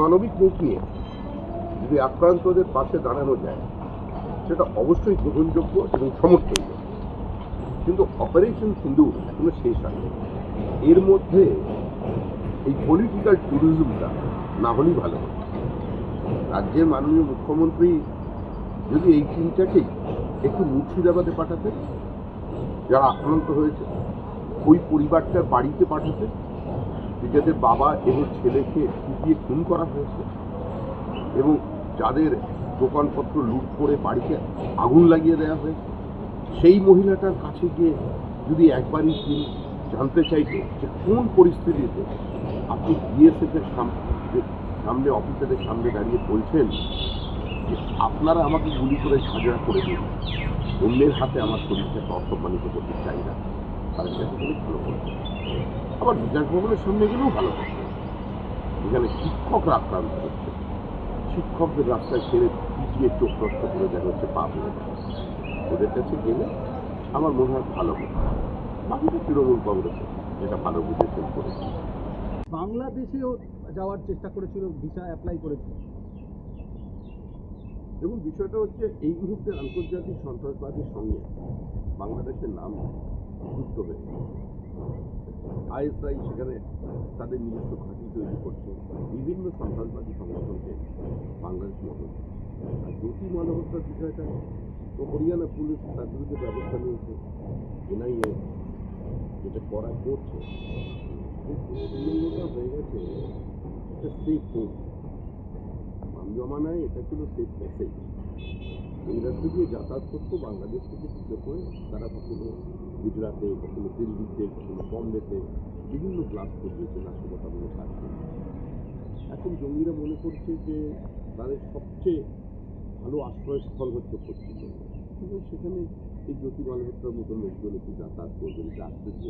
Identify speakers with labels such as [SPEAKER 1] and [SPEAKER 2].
[SPEAKER 1] মানবিক মুখ নিয়ে যদি আক্রান্তদের পাশে দাঁড়ানো যায়, সেটা অবশ্যই গ্রহণযোগ্য এবং সমর্থনযোগ্য কিন্তু অপারেশন সিন্দুর এখনও শেষ হয়নি এর মধ্যে এই পলিটিক্যাল ট্যুরিজমটা না হলেই ভালো। রাজ্যের মাননীয় মুখ্যমন্ত্রী যদি এই টিমটাকেই একটু মুর্শিদাবাদে পাঠাতেন, যারা আক্রান্ত হয়েছে, ওই পরিবারটার বাড়িতে পাঠাতে যাদের বাবা এবং ছেলেকে কুপিয়ে খুন করা হয়েছে এবং যাদের দোকানপত্র লুট করে বাড়িতে আগুন লাগিয়ে দেওয়া হয়েছে। সেই মহিলাটার কাছে গিয়ে যদি একবারই তিনি জানতে চাইতো যে কোন পরিস্থিতিতে আপনি বিএসএফ এর সাম- যে সামনে অফিসারের সামনে দাঁড়িয়ে বলছেন যে আপনারা আমাকে গুলি করে সাজা করে দিন, অন্যের হাতে আমার শরীরটাকে অসম্মানিত করতে চাই না। কাছে ভালো করবে আবার বিকাশ ভবনের সামনে গেলেও ভালো। করবে এখানে শিক্ষকরা আক্রান্ত হচ্ছে। শিক্ষকদের রাস্তায় ছেড়ে পিছিয়ে চোখ নষ্ট করে দেখা হচ্ছে পা ওদের কাছে গেলে আমার মনে হয় ভালো হবে। বাকিটা তৃণমূল কংগ্রেসের যেটা ভালো বুঝেছেন করেছে
[SPEAKER 2] বাংলাদেশেও যাওয়ার চেষ্টা করেছিল ভিসা অ্যাপ্লাই করেছিল।
[SPEAKER 1] এবং বিষয়টা হচ্ছে এই মুহূর্তে আন্তর্জাতিক সন্ত্রাসবাদের সঙ্গে বাংলাদেশের নাম যুক্ত হয়েছে। আইএসআই সেখানে তাদের নিজস্ব ঘাঁটি তৈরি করছে। বিভিন্ন সন্ত্রাসবাদী সংগঠনকে বাংলাদেশ মদত আর জ্যোতি মানবতার বিষয়টা, তো হরিয়ানা পুলিশ তার বিরুদ্ধে ব্যবস্থা নিয়েছে। এনআইএ যেটা করা করছে পশ্চিমবঙ্গটা হয়ে গেছে একটা সেফ হোম জমানায় এটা ছিল সেফ মেসেজ এই রাস্তা দিয়ে যাতায়াত করতো বাংলাদেশ থেকে ঢুকে পড়ে তারা কখনো গুজরাটে, কখনো দিল্লিতে, কখনো বম্বেতে বিভিন্ন ক্লাস করিয়েছে নাশকতামূলক কাজ। এখন জঙ্গিরা মনে করছে যে তাদের সবচেয়ে ভালো আশ্রয়স্থল হচ্ছে পশ্চিমবঙ্গ। সেখানে এই জ্যোতি মালহোত্রার মতো লোকজন একটু যাতায়াত করবেন এটা আশ্চর্য